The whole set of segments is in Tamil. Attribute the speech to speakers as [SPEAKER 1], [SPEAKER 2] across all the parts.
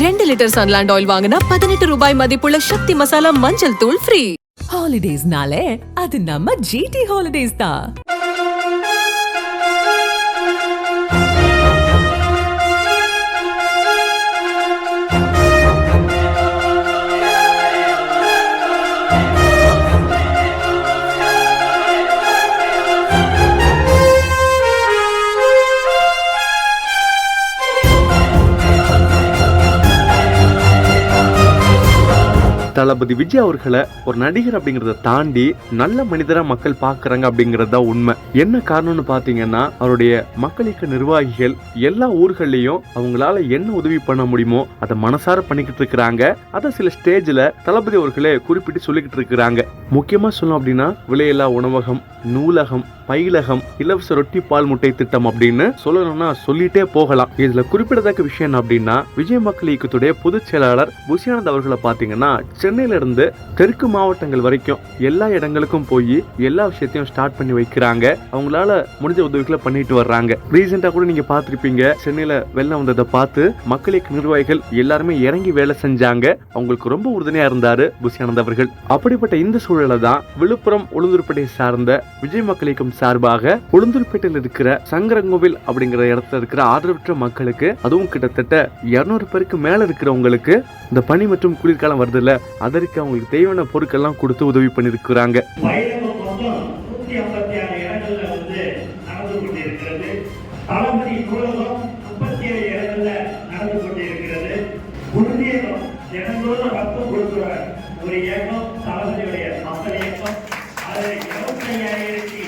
[SPEAKER 1] ரெண்டு லிட்டர் சன்லாண்ட் ஆயில் வாங்கினா பதினெட்டு ரூபாய் மதிப்புள்ள சக்தி மசாலா மஞ்சள் தூள் ஃப்ரீ.
[SPEAKER 2] ஹாலிடேஸ்னாலே அது நம்ம ஜிடி ஹாலிடேஸ் தான்.
[SPEAKER 3] தளபதி விஜய் அவர்களை ஒரு நடிகர் அப்படிங்கறத தாண்டி நல்ல மனிதரா மக்கள் பாக்குறாங்க அப்படிங்கறது தான் உண்மை. என்ன காரணம்னு பாத்தீங்கன்னா அவருடைய மக்களுக்கு நிர்வாகிகள் எல்லா ஊர்கள்லயும் அவங்களால என்ன உதவி பண்ண முடியுமோ அதை மனசார பண்ணிக்கிட்டு இருக்கிறாங்க. அதை சில ஸ்டேஜ்ல தளபதி அவர்களே குறிப்பிட்டு சொல்லிக்கிட்டு இருக்கிறாங்க. முக்கியமா சொல்லணும் அப்படின்னா விலையில்லா உணவகம் நூலகம் பயிலகம் இலவச ரொட்டி பால் முட்டை திட்டம் அப்படின்னு சொல்லணும்னா சொல்லிட்டே போகலாம். இதுல குறிப்பிடத்தக்க விஷயம் என்ன அப்படின்னா விஜய் மக்கள் இயக்கத்துடைய பொதுச் செயலாளர் புஷியானந்த் அவர்களை பாத்தீங்கன்னா சென்னையில இருந்து தெற்கு மாவட்டங்கள் வரைக்கும் எல்லா இடங்களுக்கும் போய் எல்லா விஷயத்தையும் ஸ்டார்ட் பண்ணி வைக்கிறாங்க. அவங்களால முடிஞ்ச உதவிகளை பண்ணிட்டு வர்றாங்க. ரீசெண்டா கூட நீங்க பாத்திருப்பீங்க சென்னையில வெள்ளம் வந்ததை பார்த்து மக்கள் இயக்க நிர்வாகிகள் எல்லாருமே இறங்கி வேலை செஞ்சாங்க. அவங்களுக்கு ரொம்ப உறுதுணையா இருந்தாரு புஷியானந்த் அவர்கள். அப்படிப்பட்ட இந்த சூழலை தான் விழுப்புரம் உளுந்தூர்பேட்டை சார்ந்த விஜய் மக்கள் இயக்கம் சார்பாக உளுந்தூர்பேட்டையில் இருக்கிற சங்கரங்கோவில் அப்படிங்கிற இடத்துல இருக்கிற ஆதரவற்ற மக்களுக்கு அதுவும் கிட்டத்தட்ட இருநூறு பேருக்கு மேல இருக்கிறவங்களுக்கு இந்த பனி மற்றும் குளிர்காலம் வருதுல்ல அதற்கு அவங்களுக்கு தேவையான பொருட்கள்லாம் கொடுத்து உதவி பண்ணியிருக்கிறாங்க.
[SPEAKER 4] வைரவம் மொத்தம் ஐயாயிரத்தி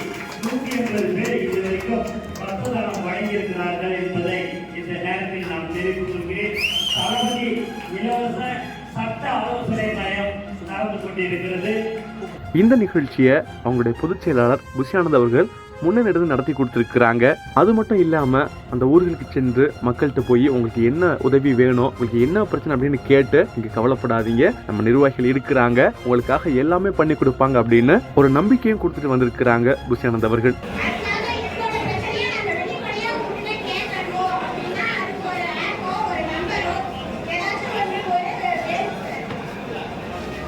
[SPEAKER 4] நூத்தி எண்பது பேர் இதுவரைக்கும் ரத்த வழங்கியிருக்கிறார்கள் என்பதை இந்த நேரத்தில் நான் தெரிவித்துக் கொள்கிறேன். தளபதி இலவச சட்ட ஆலோசனை மையம் நடந்து கொண்டிருக்கிறது.
[SPEAKER 3] இந்த நிகழ்ச்சியை அவங்களுடைய பொதுச் செயலாளர் புஷியானந்த் அவர்கள் முன்னெடுத்து நடத்தி கொடுத்துருக்குறாங்க. அது மட்டும் இல்லாமல் அந்த ஊர்களுக்கு சென்று மக்கள்கிட்ட போய் உங்களுக்கு என்ன உதவி வேணும் உங்களுக்கு என்ன பிரச்சனை அப்படின்னு கேட்டு இங்கே கவலைப்படாதீங்க. நம்ம நிர்வாகிகள் இருக்கிறாங்க. உங்களுக்காக எல்லாமே பண்ணி கொடுப்பாங்க அப்படின்னு ஒரு நம்பிக்கையும் கொடுத்துட்டு வந்திருக்கிறாங்க புஷியானந்த் அவர்கள்.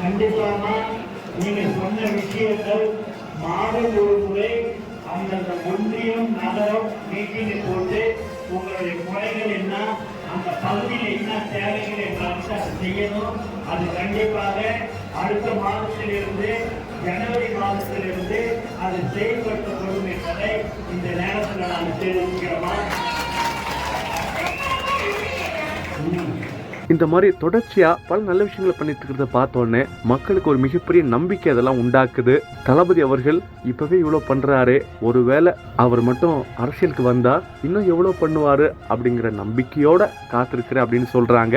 [SPEAKER 4] கண்டிப்பாக நீங்கள் சொன்ன விஷயங்கள் மாதம் ஒரு முறை அந்தந்த ஒன்றியம் நகரம் மீட்டிங் போட்டு உங்களுடைய குறைகள் என்ன அந்த பகுதியில் என்ன தேவைகள் என்றால் செய்யணும். அது கண்டிப்பாக அடுத்த மாதத்திலிருந்து ஜனவரி மாதத்திலிருந்து அது செயல்படுத்தப்படும் என்பதை இந்த நேரத்தில் நான் தெரிவிக்கிறோமா?
[SPEAKER 3] இந்த மாதிரி தொடர்ச்சியா பல நல்ல விஷயங்களை பண்ணிட்டு இருக்கிறத பார்த்தோன்னே மக்களுக்கு ஒரு மிகப்பெரிய நம்பிக்கை அதெல்லாம் உண்டாக்குது தளபதி அவர்கள் இப்பவே இவ்வளவு பண்றாரு ஒருவேளை அவர் மட்டும் அரசியலுக்கு வந்தா இன்னும் எவ்வளவு பண்ணுவாரு அப்படிங்கிற நம்பிக்கையோட காத்திருக்கிறேன் அப்படின்னு சொல்றாங்க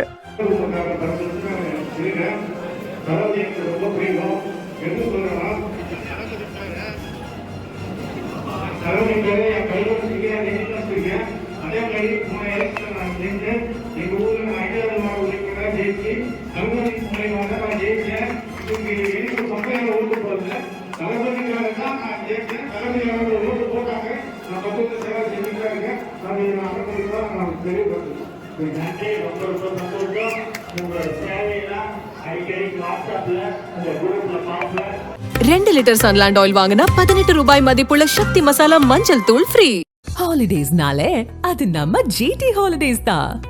[SPEAKER 4] அதே மாதிரி போன எலெக்ஷன் நான் நின்று ஜெயிச்சேன் தளபதிக்காக ஓட்டு போட்டாங்க. நான் பக்கத்தில் சேவை செஞ்சுட்டு தான் இருக்கேன். நான் இதை நான் அனுமதி தான் நான் தெளிவுபடுத்துறேன் நன்றி. ரொம்ப ரொம்ப சந்தோஷம். உங்களோட சேவையெல்லாம் அடிக்கடி பார்ப்பேன்
[SPEAKER 1] ரெண்டு லிட்டர் சன்லாண்ட் ஆயில் வாங்கினா பதினெட்டு ரூபாய் மதிப்புள்ள சக்தி மசாலா மஞ்சள் தூள் ஃப்ரீ
[SPEAKER 2] ஹாலிடேஸ்னாலே அது நம்ம ஜிடி ஹாலிடேஸ் தான்.